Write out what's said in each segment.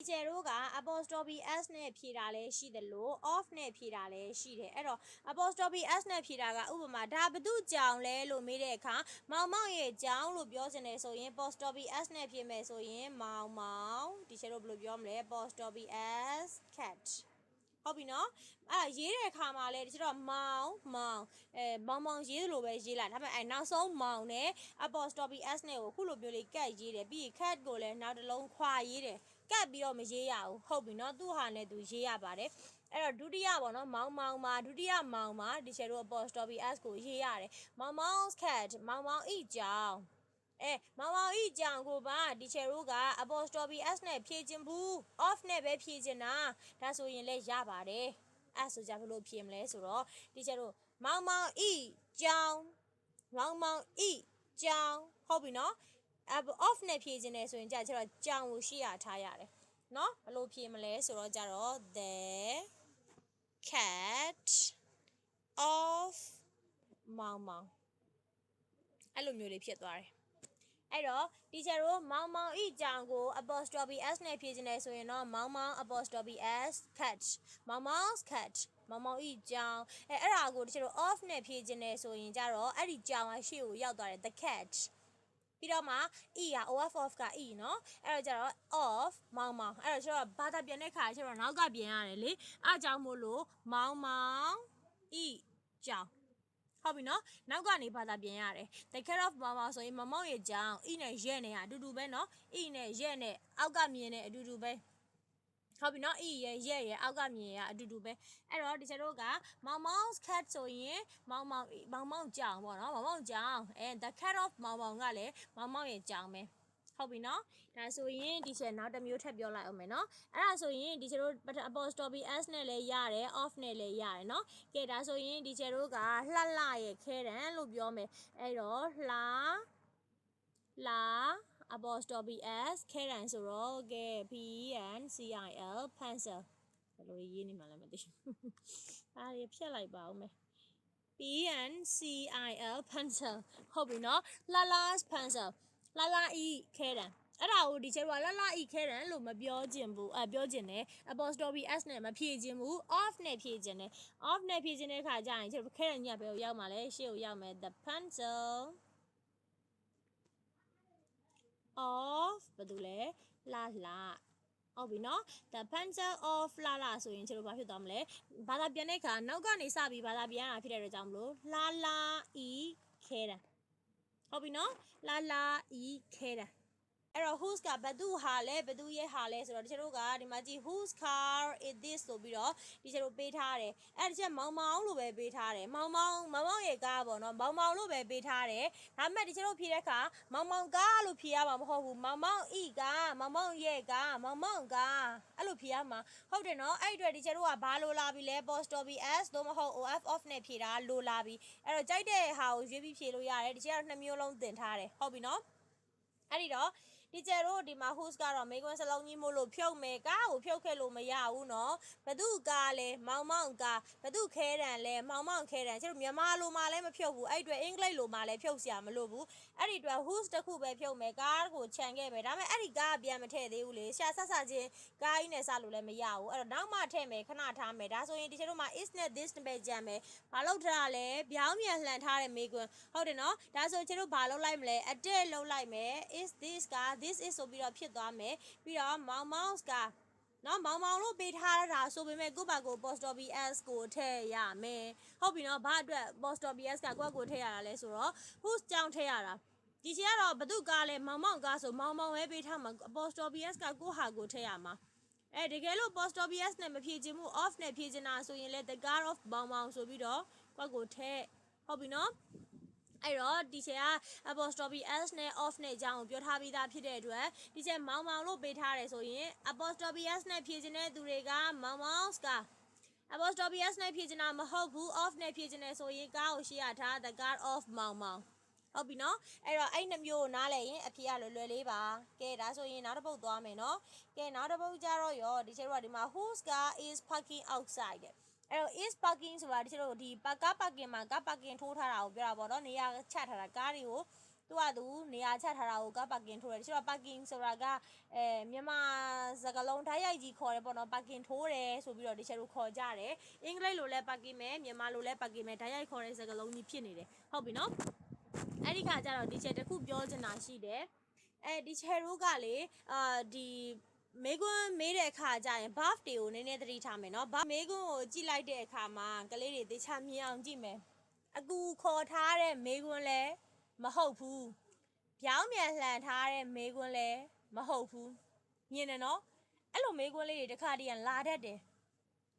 teacher တို့က apostrophe s နဲ့ဖြေတာလည်းရှိတယ်လို့ off နဲ့ဖြေတာလည်းရှိတယ်အဲ့တော့ apostrophe s နဲ့ဖြေတာကဥပမာဒါဘသူကြောင်လဲလို့မေးတဲ့အခါမောင်မောင်ရဲ့ကြောင်လို့ပြောစင်တယ်ဆိုရင် apostrophe s နဲ့ဖြေမယ်ဆိုရင်မောင်မောင် teacher တို့ဘယ်လိုပြောမလဲ apostrophe s cat ဟုတ်ပြီနော်အဲ့ဒါရေးတဲ့အခါမှာလဲတချို့တော့မောင်မောင်အဲမောင်မောင်ရေးသလိုပဲရေးလိုက်ဒါပေမဲ့အဲနောက်ဆုံးမောင်နဲ့ apostrophe s နဲ့ကိုခုလိုမျိုးလေးကတ်ရေးတယ်ပြီးရင် cat ကိုလည်းနောက်တစ်လုံးခွာရေးတယ် ကတ်ပြီးတော့မရေးရဘူးဟုတ်ပြီနော်သူ့ဟာနဲ့သူရေးရပါတယ်အဲ့တော့ဒုတိယပေါ့နော်မောင်မောင်မှာဒုတိယမောင်မှာဒီချေတို့ apostrophe s ကိုရေးရတယ်မောင်မောင် cat မောင်မောင်ဤကြောင်အဲမောင်မောင်ဤကြောင်ကိုပါဒီချေတို့က apostrophe s နဲ့ဖြည့်ခြင်းဘူး off နဲ့ပဲဖြည့်ခြင်းတာဒါဆိုရင်လည်းရပါတယ်အဲ့ဆိုကြဘယ်လိုဖြည့်မလဲဆိုတော့ဒီချေတို့မောင်မောင်ဤကြောင်မောင်မောင်ဤကြောင်ဟုတ်ပြီနော် off နဲ့ဖြည့်ခြင်းလဲဆိုရင်ကြာကျတော့ကြောင်ကိုရှိရထားရတယ်နော်ဘယ်လိုဖြည့်မလဲဆိုတော့ကြာတော့ the cat of မောင်မောင်အဲ့လိုမျိုးလေးဖြစ်သွားတယ်အဲ့တော့ teacher တို့မောင်မောင်ဤကြောင်ကို apostrophe s နဲ့ဖြည့်ခြင်းလဲဆိုရင်တော့မောင်မောင် apostrophe s cat မောင်မောင် cat မောင်မောင်ဤကြောင်အဲအဲ့ဒါကိုတချို့ off နဲ့ဖြည့်ခြင်းလဲဆိုရင်ကြတော့အဲ့ဒီကြောင်ကရှေ့ကိုရောက်သွားတယ် the cat ပြီးတော့မှ e က off off က e နော်အဲ့တော့ကျတော့ off မောင်းမောင်းအဲ့တော့ကျတော့ဘာသာပြန်တဲ့ခါကျတော့နောက်ကပြန်ရတယ်လေအားကြောင့်မို့လို့မောင်းမောင်း e ကြောင်းဟုတ်ပြီနော်နောက်ကနေဘာသာပြင်ရတယ် the care of mama ဆိုရင်မမောင်ရဲ့ကြောင်း e နဲ့ရဲ့နဲ့ကအတူတူပဲနော် e နဲ့ရဲ့နဲ့အောက်ကမြင်တဲ့အတူတူပဲ ဟုတ်ပြီနော်အီရဲ့ရဲ့ရဲ့အောက်ကမြင်ရအတူတူပဲအဲ့တော့ဒီချက်တို့ကမောင်မောင် cat ဆိုရင်မောင်မောင်မောင်မောင်ကြောင်ပေါ့နော်မောင်မောင်ကြောင်အဲ the cat of မောင်မောင်ကလည်းမောင်မောင်ရဲ့ကြောင်ပဲဟုတ်ပြီနော်ဒါဆိုရင်ဒီချက်နောက်တစ်မျိုးထပ်ပြောလိုက်အောင်မယ်နော်အဲ့ဒါဆိုရင်ဒီချက်တို့ apostrophe s နဲ့လည်းရတယ် off နဲ့လည်းရတယ်နော်ကဲဒါဆိုရင်ဒီချက်တို့ကလှလှရဲ့ခဲတံလို့ပြောမယ်အဲ့တော့လှလှ apostrophe s ခဲတံဆိုတော့ကဲ p n c i l pencil ဘယ်လိုရေးနေမှလည်းမသိဘူး။အားရဖြတ်လိုက်ပါဦးမယ်။ P N C I L pencil ဟုတ်ပြီနော်။ Lala's pencil လာလာ e ခဲတံအဲ့ဒါကိုဒီချက်ကလာလာ e ခဲတံလို့မပြောကျင်ဘူးအပြောကျင်တယ် apostrophe s နဲ့မဖြည့်ခြင်းဘူး off နဲ့ဖြည့်ခြင်းတယ် off နဲ့ဖြည့်ခြင်းတဲ့ခါကျရင်ကျတော့ခဲတံညဘယ်ကိုရောက်မှာလဲရှေ့ကိုရောက်မယ် the pencil of ဘာလို့လဲလာလာဟုတ်ပြီနော် the pencil of လာလာဆိုရင်ကျတို့ဘာဖြစ်သွားမလဲဘာသာပြန်တဲ့အခါနောက်ကနေစပြီးဘာသာပြန်ရတာဖြစ်တဲ့အတွက်ကြောင့်မလို့လာလာ e ခဲတာဟုတ်ပြီနော်လာလာ e ခဲတာ အဲ့တော့ whose ကဘသူဟာလဲဘသူရဲ့ဟာလဲဆိုတော့တချို့ကဒီမှာကြည့် whose car is this ဆိုပြီးတော့ဒီချို့ပေးထားတယ်အဲ့ဒီချက်မောင်မောင်လို့ပဲပေးထားတယ်မောင်မောင်မောင်မောင်ရဲ့ကားပေါ့နော်မောင်မောင်လို့ပဲပေးထားတယ်ဒါပေမဲ့ဒီချို့ဖြေတဲ့အခါမောင်မောင်ကားလို့ဖြေရမှာမဟုတ်ဘူးမောင်မောင်ဤကားမောင်မောင်ရဲ့ကားမောင်မောင်ကားအဲ့လိုဖြေရမှာဟုတ်တယ်နော်အဲ့ဒီအတွက်ဒီချို့ကဘာလို့လာပြီလဲ apostrophe s သို့မဟုတ် of off နဲ့ဖြေတာလိုလာပြီအဲ့တော့ကြိုက်တဲ့ဟာကိုရွေးပြီးဖြေလို့ရတယ်ဒီချို့ကနှစ်မျိုးလုံးသင်ထားတယ်ဟုတ်ပြီနော်အဲ့ဒီတော့ တီချာတို့ဒီမှာ host ကတော့မိကွန်းစလုံးကြီးမို့လို့ဖြုတ်မယ်ကားကိုဖြုတ်ခဲ့လို့မရဘူးနော်ဘသူကားလဲမောင်မောင်ကားဘသူခဲတံလဲမောင်မောင်ခဲတံကျတို့မြန်မာလိုမှလည်းမဖြုတ်ဘူးအဲ့အတွက်အင်္ဂလိပ်လိုမှလည်းဖြုတ်စရာမလိုဘူးအဲ့ဒီအတွက် host တစ်ခုပဲဖြုတ်မယ်ကားကိုခြံခဲ့မယ်ဒါပေမဲ့အဲ့ဒီကားကပြန်မထည့်သေးဘူးလေရှာဆက်ဆက်ချင်းကားကြီးနဲ့စလို့လည်းမရဘူးအဲ့တော့နောက်မှထည့်မယ်ခဏထားမယ်ဒါဆိုရင်တီချာတို့မှ is နဲ့ this ပဲကြံမယ်ဘာလို့ထားလဲဗျောင်းမြန်လှန်ထားတဲ့မိကွန်းဟုတ်တယ်နော်ဒါဆိုကျတို့ဘာလုပ်လိုက်မလဲအတက်လုပ်လိုက်မယ် is this က this is ဆိုပြီးတော့ဖြစ်သွားမယ်ပြီးတော့ mouse mouse ကနော်မောင်မောင်လို့ပေးထားတာဆိုပေမဲ့ကိုယ့်ဘာကို apostrophe s ကိုထည့်ရမယ်ဟုတ်ပြီနော်ဘာအတွက် apostrophe s ကကိုယ့်ကိုထည့်ရတာလဲဆိုတော့ whose ကြောင့်ထည့်ရတာဒီချီကတော့ဘသူကားလဲမောင်မောင်ကားဆိုမောင်မောင်ပဲပေးထားမှာ apostrophe s ကကိုယ့်ဟာကိုထည့်ရမှာအဲတကယ်လို့ apostrophe s နဲ့မဖြည့်ခြင်းမှု off နဲ့ဖြည့်ခြင်းတာဆိုရင်လေ the car of မောင်မောင်ဆိုပြီးတော့ကိုယ့်ကိုထည့်ဟုတ်ပြီနော် အဲ့တော့ဒီချက်က apostrophe s နဲ့ off နဲ့အကြောင်းကိုပြောထားပြီးသားဖြစ်တဲ့အတွက်ဒီချက်မောင်မောင်လို့ပေးထားတယ်ဆိုရင် apostrophe s နဲ့ဖြည့်ခြင်းတဲ့သူတွေကမောင်မောင်က apostrophe s နဲ့ဖြည့်ခြင်းတာမဟုတ်ဘူး off နဲ့ဖြည့်ခြင်းတယ်ဆိုရင်ကားကိုရှေ့ရထား the car of မောင်မောင်ဟုတ်ပြီနော်အဲ့တော့အဲ့နှမျိုးကိုနားလဲရင်အဖြေရလွယ်လွယ်လေးပါကဲဒါဆိုရင်နောက်တစ်ပုတ်သွားမယ်နော်ကဲနောက်တစ်ပုတ်ကြတော့ရောဒီချက်တော့ဒီမှာ whose car is parking outside တဲ့ အဲ့တော့ is parking ဆိုတာဒီချက်တို့ဒီကား parking မှာကား parking ထိုးထားတာကိုပြောတာပေါ့နော်နေရာချထားတာကားတွေကိုသူကသူနေရာချထားတာကိုကားပါကင်ထိုးတယ်တချို့ကပါကင်ဆိုတာကအဲမြန်မာစကားလုံးဓာတ်ရိုက်ကြီးခေါ်တယ်ပေါ့နော်ပါကင်ထိုးတယ်ဆိုပြီးတော့တချို့တို့ခေါ်ကြတယ်အင်္ဂလိပ်လိုလည်းပါကင်မယ်မြန်မာလိုလည်းပါကင်မယ်ဓာတ်ရိုက်ခေါ်တဲ့စကားလုံးကြီးဖြစ်နေတယ်ဟုတ်ပြီနော်အဲ့ဒီခါကျတော့ဒီချက်တစ်ခုပြောချင်တာရှိတယ်အဲဒီချက်တို့ကလေအာဒီ မေကွန်းမေးတဲ့အခါကျရင် buff တွေကိုနည်းနည်းသတိထားမယ်နော် buff မေကွန်းကိုကြည့်လိုက်တဲ့အခါမှာကလေးတွေသေချာမြင်အောင်ကြည့်မယ်အကူခေါ်ထားတဲ့မေကွန်းလဲမဟုတ်ဘူးပြောင်းပြန်လှန်ထားတဲ့မေကွန်းလဲမဟုတ်ဘူးမြင်တယ်နော်အဲ့လိုမေကွန်းလေးတွေတစ်ခါတည်းရလာတတ်တယ်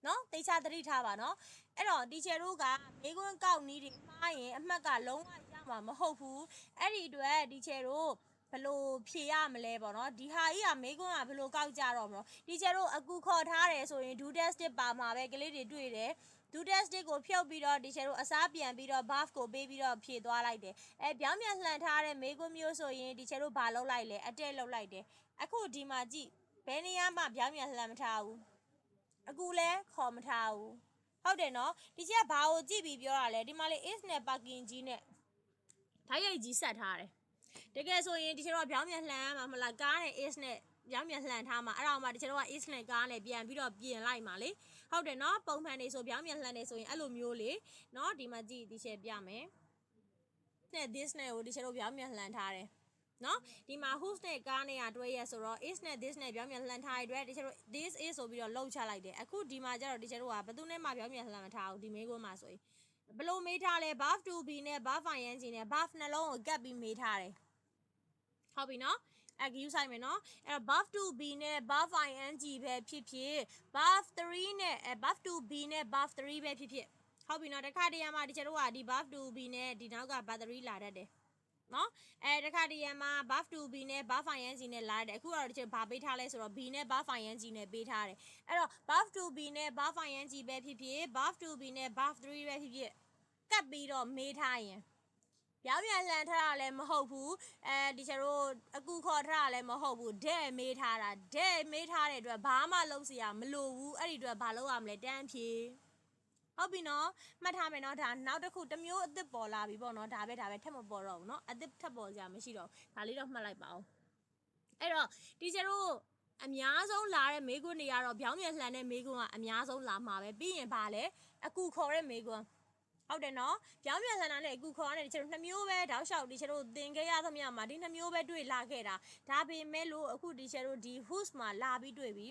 နော်သေချာသတိထားပါနော်အဲ့တော့တီချာတို့ကမေကွန်းကောက်နီးတွေမှားရင်အမှတ်ကလုံးဝရမှာမဟုတ်ဘူးအဲ့ဒီအတွက်တီချာတို့ ဘလို့ဖြေရမလဲပေါ့နော်ဒီဟာကြီးကမေကွန်းကဘလို့ကောက်ကြတော့မလို့တီချာတို့အကူခေါ်ထားတယ်ဆိုရင်ဒူတက်စတစ်ပါမှာပဲကလေးတွေတွေ့တယ်ဒူတက်စတစ်ကိုဖြုတ်ပြီးတော့တီချာတို့အစားပြန်ပြီးတော့ buff ကိုပေးပြီးတော့ဖြည့်သွားလိုက်တယ်အဲပြောင်းပြန်လှန်ထားတဲ့မေကွန်းမျိုးဆိုရင်တီချာတို့ဘာလုပ်လိုက်လဲအတက်လုပ်လိုက်တယ်အခုဒီမှာကြည့်ဘယ်နေရာမှပြောင်းပြန်လှန်မထားဘူးအကူလဲခေါ်မထားဘူးဟုတ်တယ်နော်ဒီချက်ကဘာကိုကြည့်ပြီးပြောတာလဲဒီမှာလေ is နဲ့ parking ကြီးနဲ့ဓာတ်ရိုက်ကြီးဆက်ထားတယ် တကယ်ဆိုရင်ဒီချက်တော့ပြောင်းပြန်လှန်ရမှာမလားကားနဲ့ is နဲ့ပြောင်းပြန်လှန်ထားမှာအဲ့ဒါမှဒီချက်တော့ is နဲ့ကားနဲ့ပြန်ပြီးတော့ပြင်လိုက်မှာလေဟုတ်တယ်နော်ပုံမှန်နေဆိုပြောင်းပြန်လှန်နေဆိုရင်အဲ့လိုမျိုးလေနော်ဒီမှာကြည့်ဒီချက်ပြမယ်နဲ့ this နဲ့ကိုဒီချက်တော့ပြောင်းပြန်လှန်ထားတယ်နော်ဒီမှာ whose နဲ့ကားနဲ့ကတွဲရဆိုတော့ is နဲ့ this နဲ့ပြောင်းပြန်လှန်ထားရတဲ့ဒီချက်တော့ this is ဆိုပြီးတော့လှုပ်ချလိုက်တယ်အခုဒီမှာကျတော့ဒီချက်တော့ကဘယ်သူနဲ့မှပြောင်းပြန်လှန်မထားဘူးဒီမေးခွန်းမှာဆိုရင်ဘယ်လို့မေးထားလဲ buff 2b နဲ့ buff ing နဲ့ buff နှလုံးကိုကပ်ပြီးမေးထားတယ် ဟုတ်ပြီနော်အဲ့ view ဆိုင်မယ်နော်အဲ့တော့ buff 2b နဲ့ buff ing ပဲဖြစ်ဖြစ် buff 3နဲ့အဲ buff 2b နဲ့ buff 3ပဲဖြစ်ဖြစ်ဟုတ်ပြီနော်တခါတရံမှာဒီချက်တို့ကဒီ buff 2b နဲ့ဒီနောက်က battery လာတတ်တယ်နော်အဲတခါတရံမှာ buff 2b နဲ့ buff ing နဲ့လာတယ်အခုတော့ဒီချက်ဘာပေးထားလဲဆိုတော့ b နဲ့ buff ing နဲ့ပေးထားတယ်အဲ့တော့ buff 2b နဲ့ buff ing ပဲဖြစ်ဖြစ် buff 2b နဲ့ buff 3ပဲဖြစ်ဖြစ်ကတ်ပြီးတော့မေးထားရင် ပြောင်းပြန်လှန်ထားတာလည်းမဟုတ်ဘူးအဲဒီကျတို့အကူခေါ်ထားတာလည်းမဟုတ်ဘူးတဲ့မေးထားတာတဲ့မေးထားတဲ့အတွက်ဘာမှလုပ်စရာမလိုဘူးအဲ့ဒီအတွက်ဘာလုပ်ရမလဲတန်းဖြေဟုတ်ပြီနော်မှတ်ထားမယ်နော်ဒါနောက်တစ်ခုတစ်မျိုးအစ်စ်ပေါ်လာပြီပေါ့နော်ဒါပဲဒါပဲထပ်မပေါ်တော့ဘူးနော်အစ်စ်ထပ်ပေါ်စရာမရှိတော့ဘူးဒါလေးတော့မှတ်လိုက်ပါဦးအဲ့တော့ဒီကျတို့အများဆုံးလာတဲ့မေကွန်းတွေကတော့ပြောင်းပြန်လှန်တဲ့မေကွန်းကအများဆုံးလာမှာပဲပြီးရင်ဗာလဲအကူခေါ်တဲ့မေကွန်း ဟုတ်တယ်နော်ပြောင်းပြန်ဆန္ဒနဲ့အခုခေါ်ရတယ်ဒီချက်တို့နှစ်မျိုးပဲတောက်လျှောက်ဒီချက်တို့သင်ခဲ့ရသမျှမှာဒီနှစ်မျိုးပဲတွေ့လာခဲ့တာဒါပေမဲ့လို့အခုဒီချက်တို့ဒီ whose မှာလာပြီးတွေ့ပြီ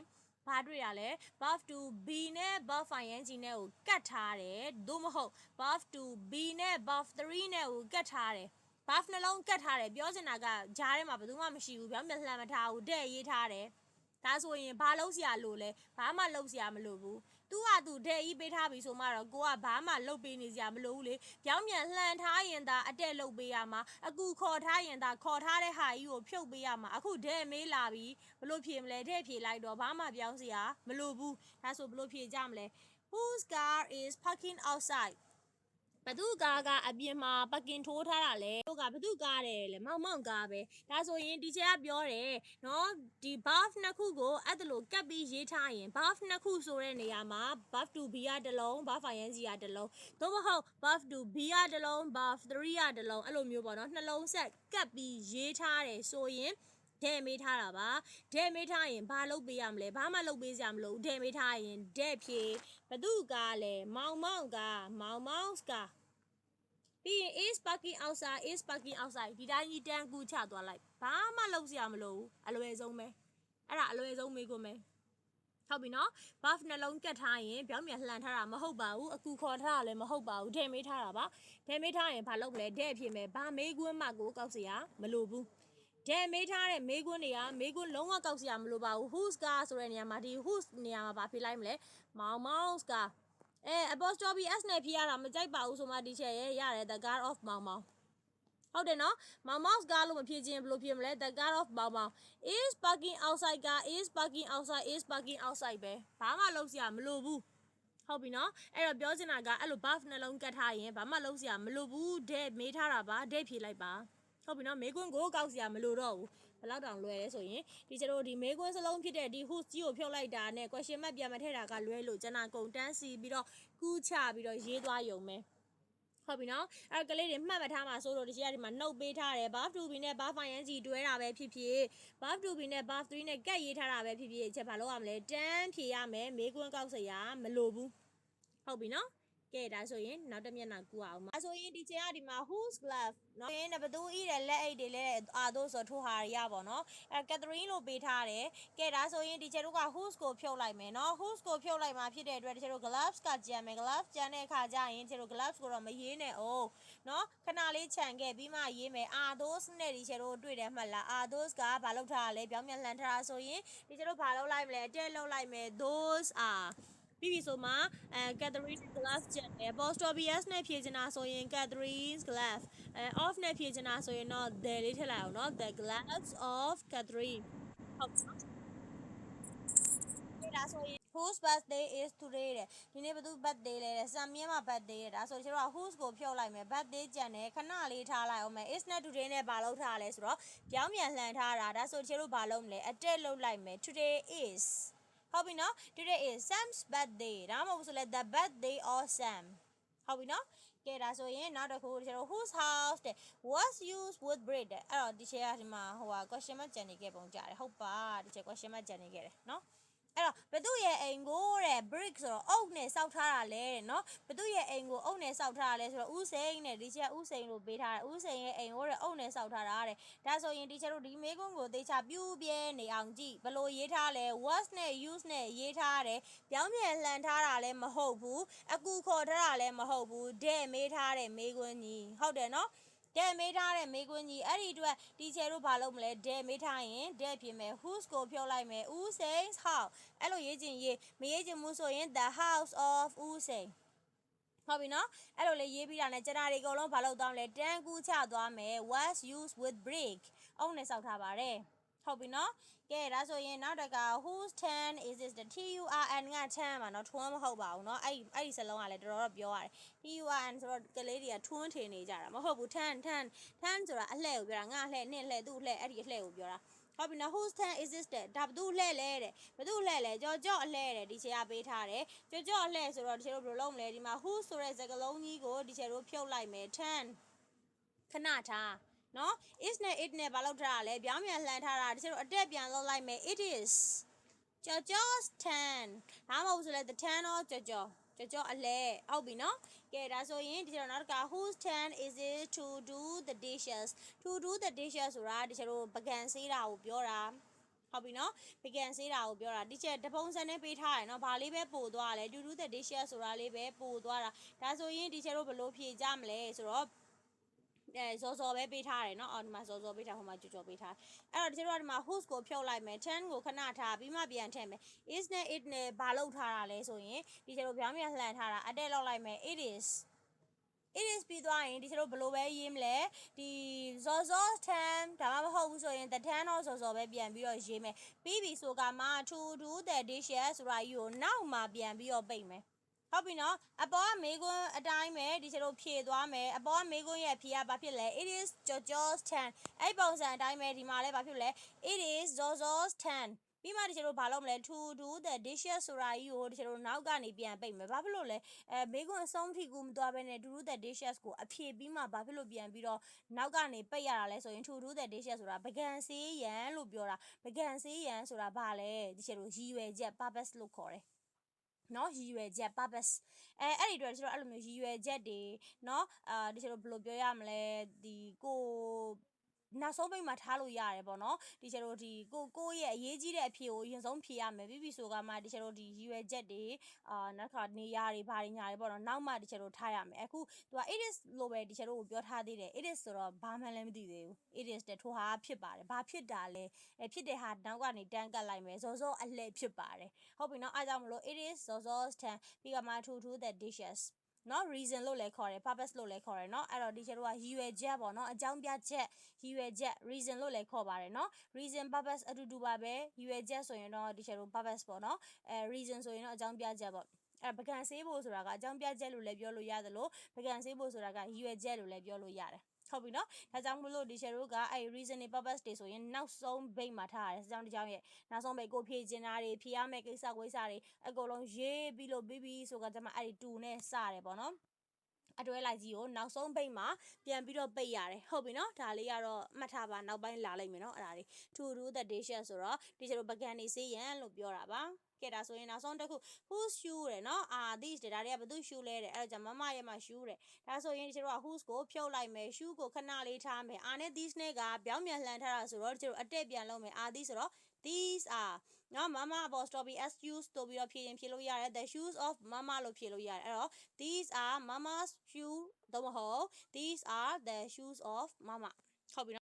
ဘာတွေ့ရလဲ buff to b နဲ့ buff ing နဲ့ကိုကတ်ထားတယ်သို့မဟုတ် buff to b နဲ့ buff 3နဲ့ကိုကတ်ထားတယ် buff နှလုံးကတ်ထားတယ်ပြောချင်တာကဂျားထဲမှာဘယ်သူမှမရှိဘူးပြောင်းပြန်လှန်မထားဘူးတဲ့ရေးထားတယ်ဒါဆိုရင်ဘာလုပ်စရာလိုလဲဘာမှလုပ်စရာမလိုဘူး သူကသူဒဲကြီးပေးထားပြီဆိုမှတော့ကိုကဘာမှလုတ်ပေးနေစရာမလိုဘူးလေပြောင်းပြန်လှန်ထားရင်သာအတက်လုတ်ပေးရမှာအကူခေါ်ထားရင်သာခေါ်ထားတဲ့ဟာကြီးကိုဖြုတ်ပေးရမှာအခုဒဲမေးလာပြီဘလို့ဖြေမလဲဒဲဖြေလိုက်တော့ဘာမှပြောင်းစရာမလိုဘူးဒါဆိုဘလို့ဖြေကြမလဲ whose car is parking outside ဘသူကားကအပြင်မှာပကင်ထိုးထားတာလဲတို့ကဘသူကားတယ်လဲမောင်မောင်ကားပဲဒါဆိုရင်ဒီချက်ကပြောတယ်နော်ဒီ buff နှစ်ခုကိုအဲ့ဒါလိုကပ်ပြီးရေးထားရင် buff နှစ်ခုဆိုတဲ့နေရာမှာ buff 2 b ရတစ်လုံး buff ing ရတစ်လုံးသို့မဟုတ် buff 2 b ရတစ်လုံး buff 3ရတစ်လုံးအဲ့လိုမျိုးပေါ့နော်နှလုံးဆက်ကပ်ပြီးရေးထားတယ်ဆိုရင်ဒဲမေးထားတာပါဒဲမေးထားရင်ဘာလုပ်ပေးရမလဲဘာမှလုပ်ပေးစရာမလိုဘူးဒဲမေးထားရင်ဒဲဖြေဘသူကားလဲမောင်မောင်ကားမောင်မောင်ကား ပြီးရင် is parking outside is parking outside ဒီတိုင်းကြီးတန်းကူချသွားလိုက်ဘာမှလုပ်စရာမလိုဘူးအလွယ်ဆုံးပဲအဲ့ဒါအလွယ်ဆုံးမေးခွန်းပဲဟုတ်ပြီနော် buff နှလုံးကတ်ထားရင်ပြောင်းပြန်လှန်ထားတာမဟုတ်ပါဘူးအကူခေါ်ထားတာလည်းမဟုတ်ပါဘူးဒဲမေးထားတာပါဒဲမေးထားရင်ဘာလုပ်မလဲဒဲဖြစ်မယ်ဘာမေးခွန်းမှကိုကောက်စရာမလိုဘူးဒဲမေးထားတဲ့မေးခွန်းတွေကမေးခွန်းလုံးဝကောက်စရာမလိုပါဘူး whose car ဆိုတဲ့နေရာမှာဒီ whose နေရာမှာဘာဖြစ်လိုက်မလဲမောင်မောင် car အဲ apostrophe s နဲ့ဖြေရတာမကြိုက်ပါဘူးဆိုမှဒီချက်ရဲ့ရတယ် the god of မောင်မောင်ဟုတ်တယ်နော်မောင်မောင်စကားလို့မဖြေခြင်းဘယ်လိုဖြေမလဲ the god of မောင်မောင် is parking outside က is parking outside is parking outside ပဲဘာမှလုပ်စရာမလိုဘူးဟုတ်ပြီနော်အဲ့တော့ပြောချင်တာကအဲ့လို buff နှလုံးကတ်ထားရင်ဘာမှလုပ်စရာမလိုဘူးတဲ့မေးထားတာပါတဲ့ဖြေလိုက်ပါ ဟုတ်ပြီနော်မေကွန်းကိုကောက်စရာမလိုတော့ဘူးဘယ်လောက်တောင်လွယ်လဲဆိုရင်ဒီကျတို့ဒီမေကွန်းစလုံးဖြစ်တဲ့ဒီ host ကြီးကိုဖြုတ်လိုက်တာနဲ့ question mark ပြန်မထည့်တာကလွဲလို့ကျွန်တော်ကုန်တန်းစီပြီးတော့ကူးချပြီးတော့ရေးသွားယုံပဲဟဟုတ်ပြီနော်အဲ့တော့ကလေးတွေမှတ်မထားမှာဆိုလို့ဒီချက်ဒီမှာနှုတ်ပေးထားတယ် buff 2b နဲ့ buff 5ng တွဲတာပဲဖြစ်ဖြစ် buff 2b နဲ့ buff 3နဲ့ကတ်ရေးထားတာပဲဖြစ်ဖြစ်ချက်ဘာလို့ရမလဲတန်းဖြေရမယ်မေးခွန်းကောက်စရာမလိုဘူးဟုတ်ပြီနော် ကဲဒါဆိုရင်နောက်တစ်မျက်နှာကူအောင်ပါအဲဆိုရင်ဒီချိန်ကဒီမှာ whose glove เนาะရင်းဘသူဤတဲ့လက်အိတ်တွေလဲအာတို့ဆိုထိုးဟာရရပါတော့အဲ Catherine လို့ပေးထားတယ်ကဲဒါဆိုရင်ဒီချက်တို့က whose ကိုဖြုတ်လိုက်မယ်เนาะ whose ကိုဖြုတ်လိုက်မှာဖြစ်တဲ့အတွက်ဒီချက်တို့ gloves ကကြံမယ် gloves ကြံတဲ့အခါကျရင်ဒီချက်တို့ gloves ကိုတော့မရေးနဲ့အောင်เนาะခဏလေးခြံခဲ့ပြီးမှရေးမယ် are those နဲ့ဒီချက်တို့တွေ့တယ်မှတ်လား are those ကဘာလုပ်ထားလဲပြောင်းပြန်လှန်ထားတာဆိုရင်ဒီချက်တို့ဘာလုပ်လိုက်မလဲတဲ့လုပ်လိုက်မယ် those are ပြီးပြီဆိုမှအဲ Catherine Glass ကျန်တယ် Apostrophes နဲ့ဖြည့်ချင်တာဆိုရင် Catherine's Glass အဲ off နဲ့ဖြည့်ချင်တာဆိုရင်တော့ the လေးထည့်လိုက်အောင်နော် the glass of Catherine ဟုတ်ကဲ့ဒါဆိုရင် whose birthday is today တဲ့ဒီနေ့ဘယ်သူ birthday လဲတဲ့စံမြင့်မှာ birthday တဲ့ဒါဆိုကျွန်တော်က whose ကိုဖြုတ်လိုက်မယ် birthday ကြံတယ်ခဏလေးထားလိုက်အောင်မယ် is နဲ့ today နဲ့ဘာလုပ်ထားလဲဆိုတော့ပြောင်းပြန်လှန်ထားတာဒါဆိုကျွန်တော်ဘာလုပ်မလဲ attack လုပ်လိုက်မယ် today is ဟုတ်ပြီနော် today is Sam's birthday ဒါမှမဟုတ်ဆိုလဲ the birthday of Sam ဟုတ်ပြီနော်ကဲဒါဆိုရင်နောက်တစ်ခုကျွန်တော် whose house တဲ့ was used with bread တဲ့အဲ့တော့ဒီချက်ကဒီမှာဟိုဟာ question mark ကြံနေခဲ့ပုံကြတယ်ဟုတ်ပါဒီချက် question mark ကြံနေခဲ့တယ်နော် အဲ့တော့ဘသူရဲ့အိမ်ကိုတဲ့ brick ဆိုတော့အုတ်နဲ့စောက်ထားတာလဲတဲ့နော်ဘသူရဲ့အိမ်ကိုအုတ်နဲ့စောက်ထားတာလဲဆိုတော့ဥစိန်နဲ့ဒီချက်ဥစိန်လို့ပေးထားတယ်ဥစိန်ရဲ့အိမ်ကိုတဲ့အုတ်နဲ့စောက်ထားတာတဲ့ဒါဆိုရင်ဒီချက်တို့ဒီမေကွန်းကိုသေချာပြူပြဲနေအောင်ကြည့်ဘလို့ရေးထားလဲ was နဲ့ use နဲ့ရေးထားတယ်ပြောင်းပြန်လှန်ထားတာလည်းမဟုတ်ဘူးအကူခေါ်ထားတာလည်းမဟုတ်ဘူးတဲ့မေးထားတဲ့မေကွန်းကြီးဟုတ်တယ်နော် တဲ့မေးထားတဲ့မေးခွန်းကြီးအဲ့ဒီအတွက်တီချယ်တို့ဘာလုပ်မလဲတဲ့မေးထားရင်တဲ့ပြင်မယ် whose ကိုဖြုတ်လိုက်မယ် who says how အဲ့လိုရေးချင်ရေးမရေးချင်ဘူးဆိုရင် the house of who say ဟုတ်ပြီနော်အဲ့လိုလေးရေးပြီးတာနဲ့ကျန်တာတွေအကုန်လုံးဘာလုပ်သွားမလဲတန်းကူးချသွားမယ် was used with brick အုံးနဲ့စောက်ထားပါတယ် ဟုတ်ပြီနော်ကဲဒါဆိုရင်နောက်တက whose turn is this the turn က turn မှာနော် twin မဟုတ်ပါဘူးနော်အဲ့အဲ့ဒီစလုံးကလည်းတော်တော်ပြောရတယ် turn ဆိုတော့ကလေးတွေက twin ထင်နေကြတာမဟုတ်ဘူး turn turn turn ဆိုတာအလှဲ့ကိုပြောတာငါလှဲ့နင့်လှဲ့သူ့လှဲ့အဲ့ဒီအလှဲ့ကိုပြောတာဟုတ်ပြီနော် whose turn is this တဲ့ဒါဘသူလှဲ့လဲတဲ့ဘသူလှဲ့လဲကြော်ကြော့အလှဲ့တဲ့ဒီချေကပေးထားတယ်ကြော်ကြော့အလှဲ့ဆိုတော့ဒီချေတို့ဘယ်လိုလုပ်မလဲဒီမှာ who ဆိုတဲ့စကားလုံးကြီးကိုဒီချေတို့ဖြုတ်လိုက်မယ် turn ခဏထား နော် is နဲ့ it နဲ့ဘာလုပ်ထားတာလဲပြောင်းပြန်လှန်ထားတာဒီချေတို့အတက်ပြန်လုပ်လိုက်မယ် it is ကြော်ကြော့ turn ဒါမှမဟုတ်ဆိုလဲ the turn of ကြော်ကြော်ကြော်ကြော်အလဲဟုတ်ပြီနော်ကဲဒါဆိုရင်ဒီကျွန်တော်နောက်က whose turn is it to do the dishes to do the dishes ဆိုတာဒီကျွန်တော်ပကံစေးတာကိုပြောတာဟုတ်ပြီနော်ပကံစေးတာကိုပြောတာဒီချက်တပုံစံနဲ့ပေးထားရနော်ဘာလေးပဲပို့သွားလဲ to do the dishes ဆိုတာလေးပဲပို့သွားတာဒါဆိုရင်ဒီချက်တို့ဘယ်လိုဖြေကြမလဲဆိုတော့ အဲစောစောပဲပေးထားတယ်เนาะအော်ဒီမှာစောစောပေးထားဟိုမှာကြော်ကြော်ပေးထားအဲ့တော့ဒီတို့ကဒီမှာ host ကိုဖြုတ်လိုက်မယ် turn ကိုခဏထားပြီးမှပြန်ထည့်မယ် is နဲ့ it နဲ့ဘာလုပ်ထားတာလဲဆိုရင်ဒီကျတို့ပြောင်းပြန်လှန်ထားတာအတက်လောက်လိုက်မယ် it is it is ပြီးသွားရင်ဒီကျတို့ဘယ်လိုပဲရေးမလဲဒီဇော်ဇော turn ဒါမှမဟုတ်ဘူးဆိုရင် the turn တော့ဇော်ဇော်ပဲပြန်ပြီးတော့ရေးမယ်ပြီးပြီဆိုကမှ to do the dishes ဆိုတာယူကိုနောက်မှပြန်ပြီးတော့ပိတ်မယ် ဟုတ်ပြီနော်အပေါ်ကမေကွန်းအတိုင်းပဲဒီချက်တို့ဖြည့်သွားမယ်အပေါ်ကမေကွန်းရဲ့ဖြည့်ကဘာဖြစ်လဲ it is jojo's turn အဲ့ပုံစံအတိုင်းပဲဒီမှာလည်းဘာဖြစ်လဲ it is jojo's turn ပြီးမှဒီချက်တို့ဘာလုပ်မလဲ to do the dishes ဆိုတာကြီးကိုဒီချက်တို့နောက်ကနေပြန်ပိတ်မယ်ဘာဖြစ်လို့လဲအဲမေကွန်းအဆုံးထိကူမသွားဘဲနဲ့ to do the dishes ကိုအဖြည့်ပြီးမှဘာဖြစ်လို့ပြန်ပြီးတော့နောက်ကနေပိတ်ရတာလဲဆိုရင် to do the dishes ဆိုတာပကံစေးရန်လို့ပြောတာပကံစေးရန်ဆိုတာဘာလဲဒီချက်တို့ရည်ရွယ်ချက် purpose လို့ခေါ်တယ် နော်ရည်ရွယ်ချက် purpose အဲအဲ့ဒီအတွက်ကျွန်တော်အဲ့လိုမျိုးရည်ရွယ်ချက်တွေနော်အာဒီကျွန်တော်ဘယ်လိုပြောရမလဲဒီကို နောက်ဆုံးပိတ်မှာထားလို့ရတယ်ပေါ့နော်ဒီကျတို့ဒီကိုကိုရဲ့အရေးကြီးတဲ့အဖြေကိုအရင်ဆုံးဖြေရမယ်ပြီးပြီဆိုကမှဒီကျတို့ဒီရည်ရွယ်ချက်တွေအာနောက်ခါနေရာတွေဘာတွေညာတွေပေါ့နော်နောက်မှဒီကျတို့ထားရမယ်အခုသူက it is လို့ပဲဒီကျတို့ကိုပြောထားသေးတယ် it is ဆိုတော့ဘာမှလည်းမသိသေးဘူး it is တဲ့ထိုဟာဖြစ်ပါတယ်ဘာဖြစ်တာလဲအဲဖြစ်တဲ့ဟာနောက်ကနေတန်းကတ်လိုက်မယ်ဇော်ဇောအလှည့်ဖြစ်ပါတယ်ဟုတ်ပြီနော်အားကြောင့်မလို့ it is ဇော်ဇော stand ပြီးကမှ to to the dishes နော် reason လို့လည်းခေါ်တယ် purpose လို့လည်းခေါ်တယ်နော်အဲ့တော့ဒီချက်တို့ကရည်ရွယ်ချက်ပေါ့နော်အကြောင်းပြချက်ရည်ရွယ်ချက် reason လို့လည်းခေါ်ပါတယ်နော် reason purpose အတူတူပါပဲရည်ရွယ်ချက်ဆိုရင်တော့ဒီချက်တို့ purpose ပေါ့နော်အဲ reason ဆိုရင်တော့အကြောင်းပြချက်ပေါ့အဲပကံဆေးဖို့ဆိုတာကအကြောင်းပြချက်လို့လည်းပြောလို့ရတယ်လို့ပကံဆေးဖို့ဆိုတာကရည်ရွယ်ချက်လို့လည်းပြောလို့ရတယ် ဟုတ်ပြီနော်ဒါကြောင့်မလို့ဒီ share တို့ကအဲ့ reason တွေ purpose တွေဆိုရင်နောက်ဆုံးဘိတ်မှာထားရတယ်စကြောင်းတစ်ကြောင်းရဲ့နောက်ဆုံးဘိတ်ကိုဖြည့်ကျင်တာတွေဖြည့်ရမယ့်ကိစ္စကွေးစားတွေအကုန်လုံးရေးပြီးလို့ပြီးပြီးဆိုကကျမအဲ့ဒီ2နဲ့စတယ်ပေါ့နော် အတွဲလိုက်ကြီးကိုနောက်ဆုံးပိတ်မှာပြန်ပြီးတော့ပိတ်ရတယ်ဟုတ်ပြီနော်ဒါလေးကတော့မှတ်ထားပါနောက်ပိုင်းလာလိုက်မယ်နော်အဲ့ဒါလေး to do the dishes ဆိုတော့ဒီကျတော့ပကံနေစေးရန်လို့ပြောတာပါကဲဒါဆိုရင်နောက်ဆုံးတစ်ခု whose shoe တဲ့နော်အာ these တဲ့ဒါတွေကဘယ်သူ shoe လဲတဲ့အဲ့တော့じゃမမရဲ့မှာ shoe တဲ့ဒါဆိုရင်ဒီကျတော့ whose ကိုဖြုတ်လိုက်မယ် shoe ကိုခဏလေးထားမယ်အာနဲ့ these နဲ့ကပြောင်းပြန်လှန်ထားတာဆိုတော့ဒီကျတော့အတက်ပြန်လုပ်မယ်အာ these ဆိုတော့ these are နော် mama apostrophe s shoes တို့ပြီးတော့ဖြည့်ရင်ဖြည့်လို့ရတယ် the shoes of mama လို့ဖြည့်လို့ရတယ်အဲ့တော့ these are mama's shoe တော့မဟုတ် these are the shoes of mama ဟုတ်ပြီနော်